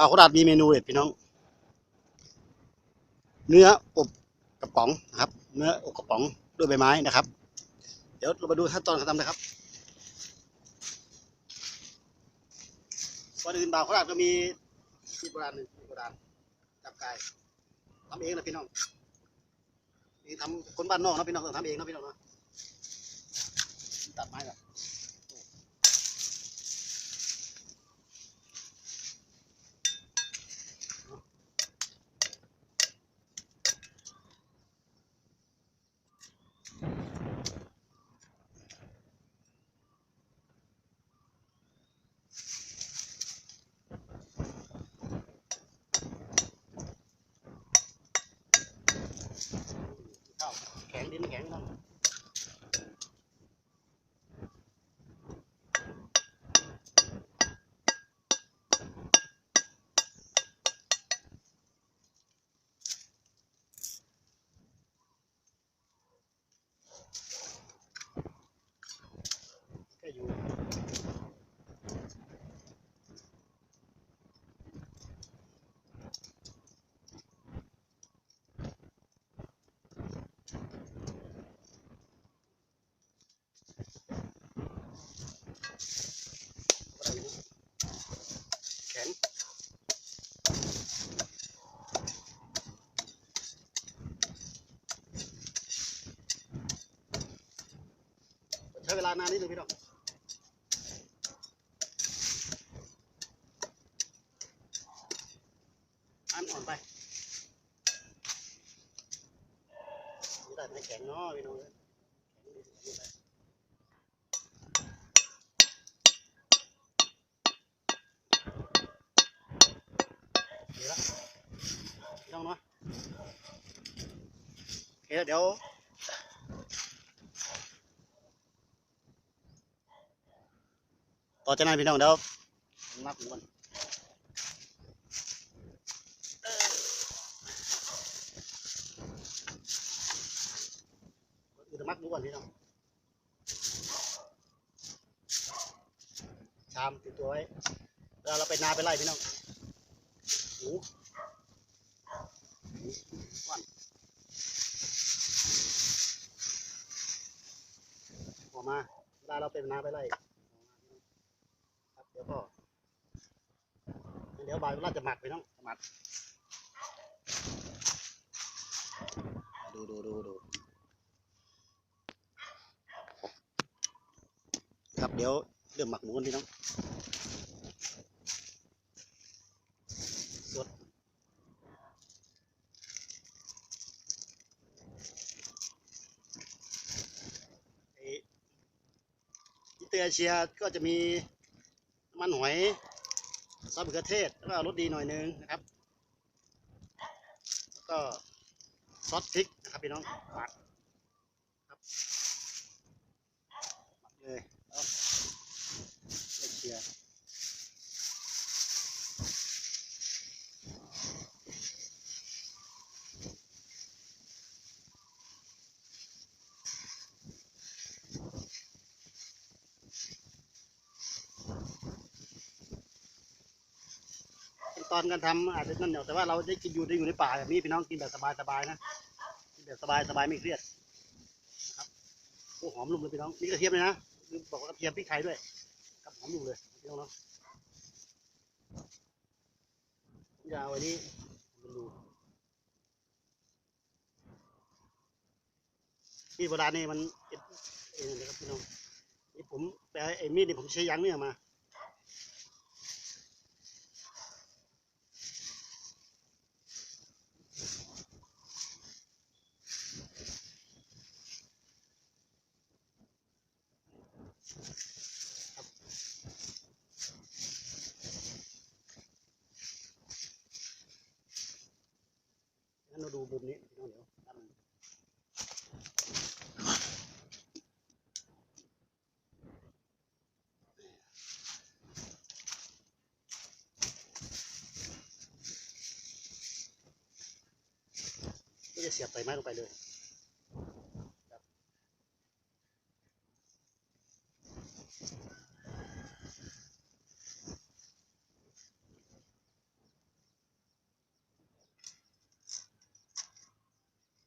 ปลาโคราชมีเมนูเด็ดพี่น้อง เนื้ออบกระป๋องนะครับ เนื้ออบกระป๋องด้วยใบไม้นะครับ เดี๋ยวเรามาดูขั้นตอนการทำนะครับก่อนอื่นบ่าวโคราชก็มีที่โบราณหนึ่งโบราณจับไก่ทำเองนะพี่น้องนี่ทำคนบ้านนอกนะพี่น้องต้องทำเองนะพี่น้องนะตัดไม้ก่อน ข้าว แข็งดินแข็งนะก็อยู่ก็ได้อยู่นะแข็งใช้เวลานานนิดนึงพี่น้องอันอ่อนไปไม่ได้ไม่แข็งเนาะพี่น้องเอ้ยแข็งดีแข็งดีไปเดี๋ยวละพี่น้องนาะโอเดี๋ยวต่ อจากนั้นพี่น้องเดี๋ยวนับหมูกันอือมักดูก่อนพี่น้องชามติดตัวไว้เวลาเราไปนาไปไล่พี่น้องหมูก้อนออกมาเวลาเราไปนาไปไล่ ครับเดี๋ยวก็เดี๋ยวบ่ายเราจะหมักพี่น้องหมักดูดูดูดูครับเดี๋ยวเริ่มหมักหมูกันพี่น้องสดไอ้อิตาเชียก็จะมี มันหอยซอสมะเขือเทศแล้วก็รสดีหน่อยนึงนะครับ ก็ซอสพริกนะครับพี่น้องปัดกครับหมักเลยเอา เอเชียขั้น ตอนการทำอาจจะนั่นเดี๋ยวแต่ว่าเราได้กินอยู่ได้อยู่ในป่าแบบนี้พี่น้องกินแบบสบายๆนะกินแบบสบายๆไม่เครียดนะครับโอ้หอมลุ่มเลยพี่น้องนี่กระเทียมเลยนะลืมบอกว่ากระเทียมพริกไทยด้วยกับหอมอยู่เลยพี่น้องเนาะยาวอันนี้มันดูมีดโบราณนี่มันเป็นนะครับพี่น้องนี่ผมแต่ไอ้มีดนี่ผมใช้ยั้งเนี่ยมา เราดูมุมนี้พี่น้องเดี๋ยวนึงก็จะเสียบใส่ไม้ลงไปเลย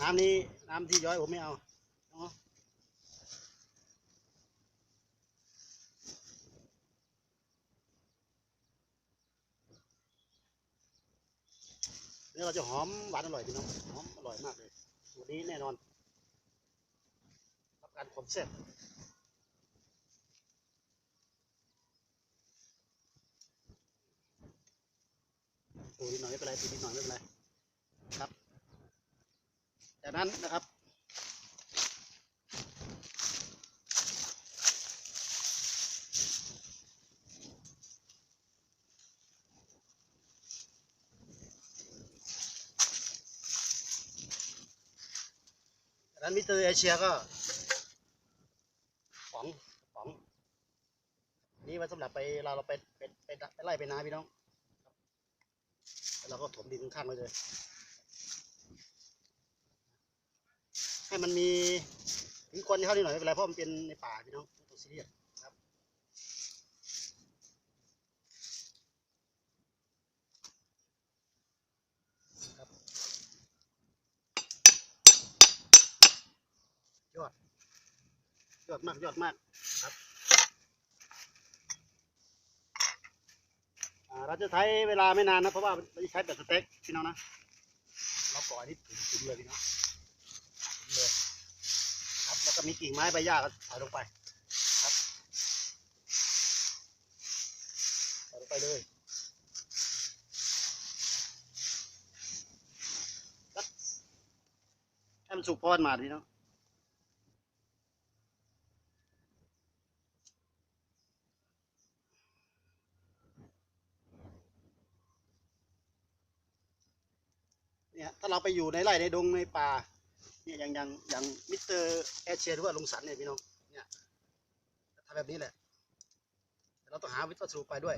น้ำนี้น้ำที่ย้อยผมไม่เอาเนาะเนื้อเราจะหอมหวานอร่อยพี่น้องหอมอร่อยมากเลยสูตรนี้แน่นอนรับการความแซ่บตูนิดหน่อยไม่เป็นไรตูนิดหน่อยไม่เป็นไรครับ จากนั้นนะครับ จากนั้นมิเตอร์เอเชียก็ป๋องป๋อง นี่ไว้สำหรับไปเราเราไปไปไปไปไล่ไปนาพี่น้องแล้วเราก็ถมดินข้างไว้เลย ให้มันมีถึงคนเข้านิดหน่อยไม่เป็นไรเพราะมันเป็นในป่าพี่น้องต้องซีเรียสครับครับยอดยอดมากยอดมากครับเราจะใช้เวลาไม่นานนะเพราะว่าเราจะใช้แบบสเต็กพี่น้องนะเราปล่อยนี่ถึงเลยพี่น้อง เลยครับแล้วก็ มีกิ่งไม้ใบหญ้าก็ใส่ลงไปครับใส่ลงไปเลยให้มันสุกพอประมาณนี้เนาะเนี่ยถ้าเราไปอยู่ในไร่ในดงในป่า เนี่ยอย่างอย่างอย่างมิสเตอร์แอเชียหรือว่าลุงสันเนี่ยพี่น้องเนี่ยทำแบบนี้แหละแต่เราต้องหาวิธีสรุปไปด้วย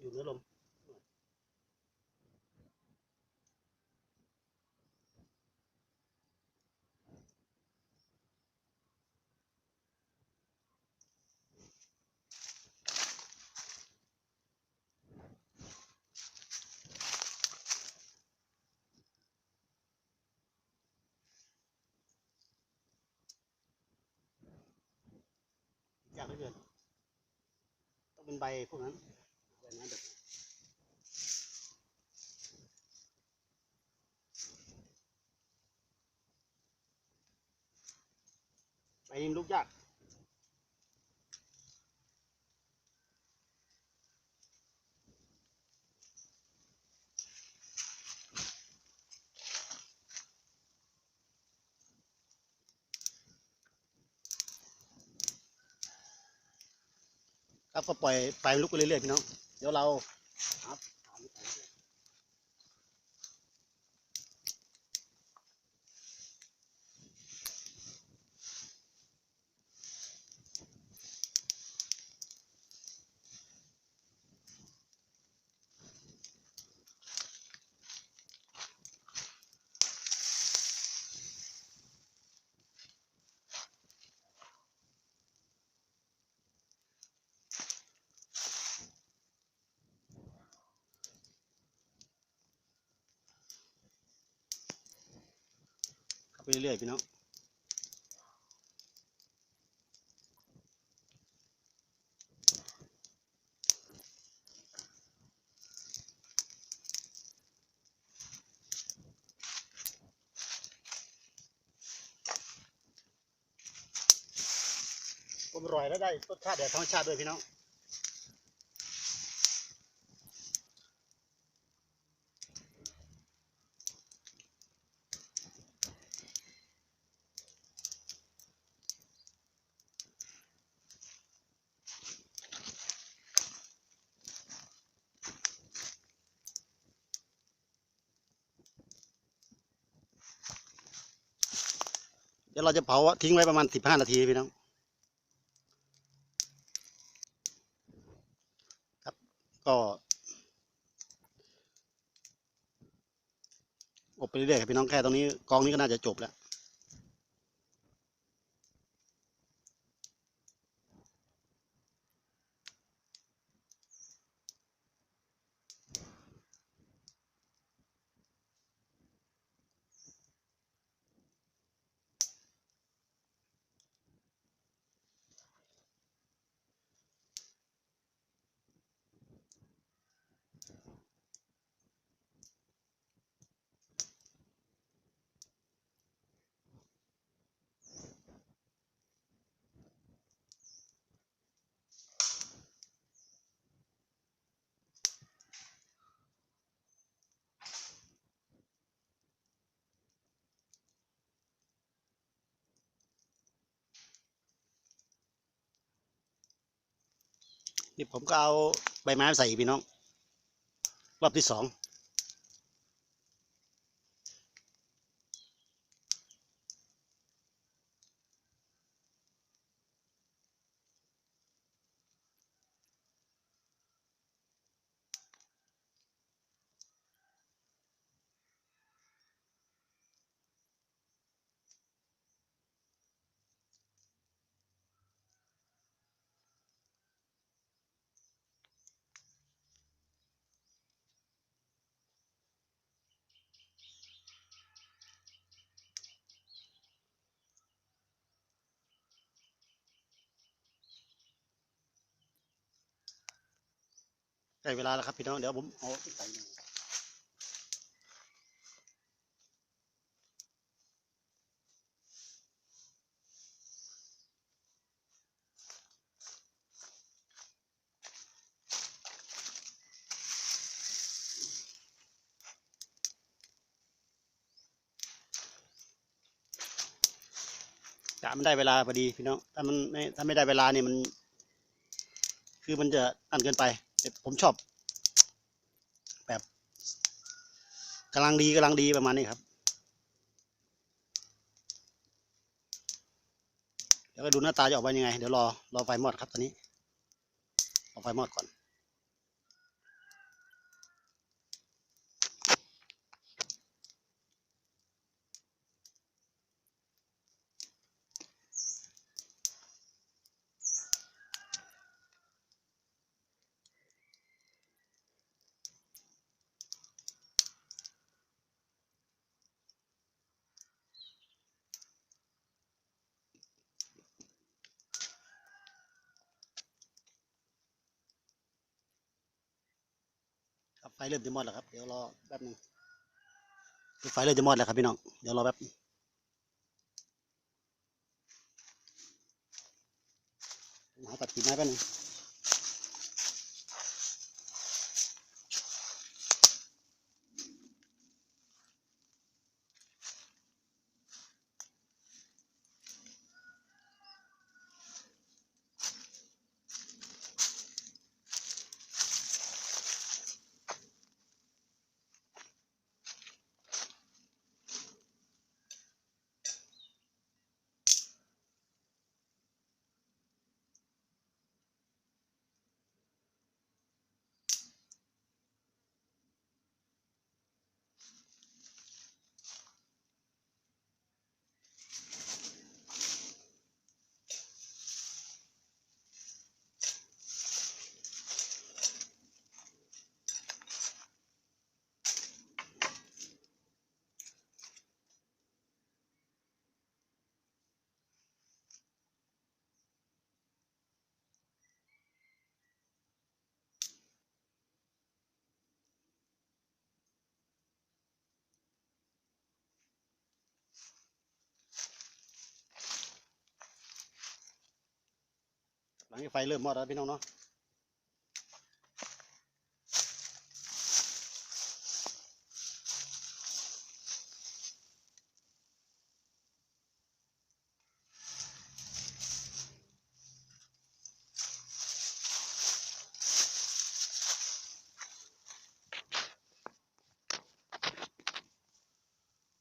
อยู่เนื้อลม อยากไม่เกินต้องเป็นใบพวกนั้นใบนั้นแบบใบนี้ลูกยาก ก็ปล่อยไปลุกไปเรื่อยๆพี่น้อง เดี๋ยวเรา ไปเรื่อยๆพี่น้องอมร่อยแล้วได้รสชาติแบบธรรมชาติด้วยพี่น้อง เดี๋ยวเราจะเผาทิ้งไว้ประมาณสิบห้านาทีพี่น้องครับก็อบไปเรื่อยๆพี่น้องแค่ตรงนี้กองนี้ก็น่าจะจบแล้ว นี่ผมก็เอาใบไม้ใส่พี่น้อง รอบที่สอง ได้เวลาแล้วครับพี่น้อง เดี๋ยวผมเอาไปใส่หน่อยกะมันได้เวลาพอดีพี่น้อง ถ้ามันไม่ถ้าไม่ได้เวลาเนี่ยมัน คือมันจะอันเกินไป ผมชอบ แบบกำลังดีกำลังดีประมาณนี้ครับ เดี๋ยวก็ดูหน้าตาจะออกมายังไง เดี๋ยวรอรอไฟมอดครับตอนนี้รอไฟมอดก่อน เริ่มจะมอดแล้วครับ เดี๋ยวรอแป๊บหนึงคือไฟเริ่มจะมอดแล้วครับพี่น้อง เดี๋ยวรอแป๊บหาตัดกิ่งไม้แป๊บหนึง หลังจากไฟเริ่มมอดแล้วพี่น้องเนาะ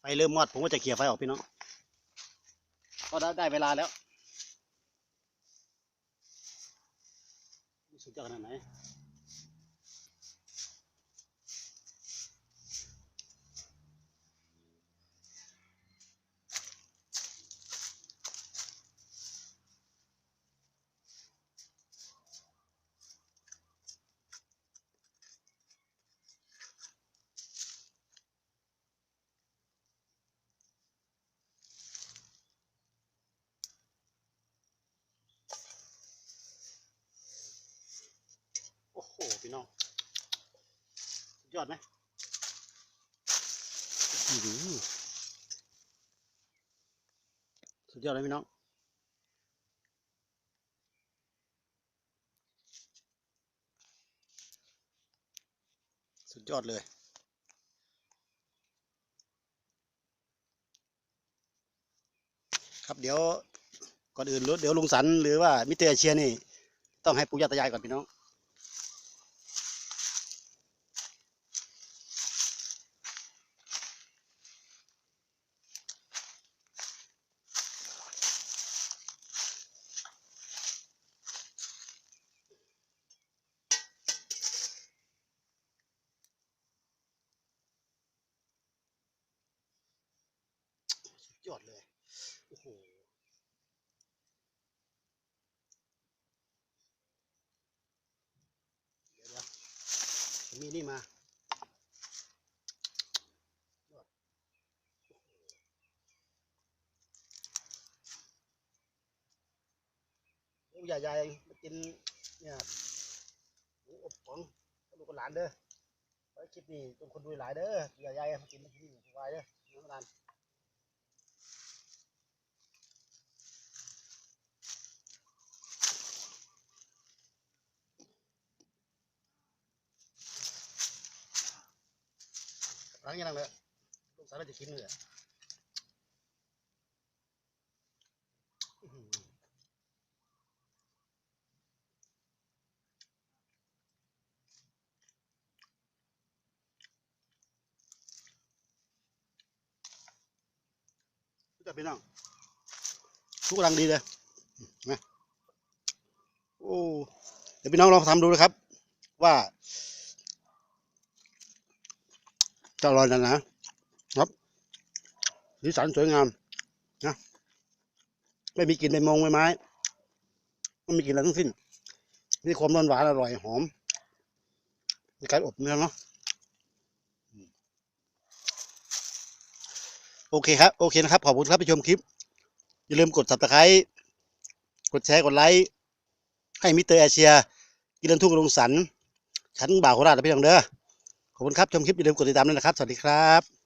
ไฟเริ่มมอดผมก็จะเขี่ยไฟออกพี่น้องก็ได้เวลาแล้วสุดยอดขนาดไหนโอ้โห พี่น้อง สุด ยอดไหมอื้อหือสุดยอดเลยพี่น้องสุดยอดเลย ครับเดี๋ยวก่อนอื่นรู้เดี๋ยวลุงสันหรือว่ามิเตอร์เชียร์นี่ ต้องให้ปู่ย่าตายายก่อนพี่น้อง อดเลย โอ้โห เดี๋ยวเดี๋ยวจะ มีนี่มาหมูใหญ่ๆมากินเนี่ยหมูอบของลูกหลานเด้อไว้คลิปนี้ต้องคนดูหลายเด้อใหญ่ๆมากินมาที่นี่สบายเด้อน้ำตาล หลังจากนั้นเลยลูกสาวเราจะกินเลยอะอื้อหือรู้จักพี่น้องทุกกำลังดีเลยนะโอ้เดี๋ยวพี่น้องลองทำดูนะครับ ว่า จะอร่อยนะนะครับสีสันสวยงามนะไม่มีกลิ่นใบมงใบไม้ไม่มีกลิ่นอะไรทั้งสิ้นมีความหวานหวานอร่อยหอมในการอบเนื้อเนาะโอเคครับโอเคนะครับ ขอบคุณครับที่ชมคลิป อย่าลืมกด subscribe กดแชร์กดไลค์ให้มิเตอร์เอเชียกินเดินทุ่งลงสัน ชั้นบ่าวโคราชนะพี่น้องเด้อ ขอบคุณครับ ชมคลิปอย่าลืมกดติดตามด้วยนะครับ สวัสดีครับ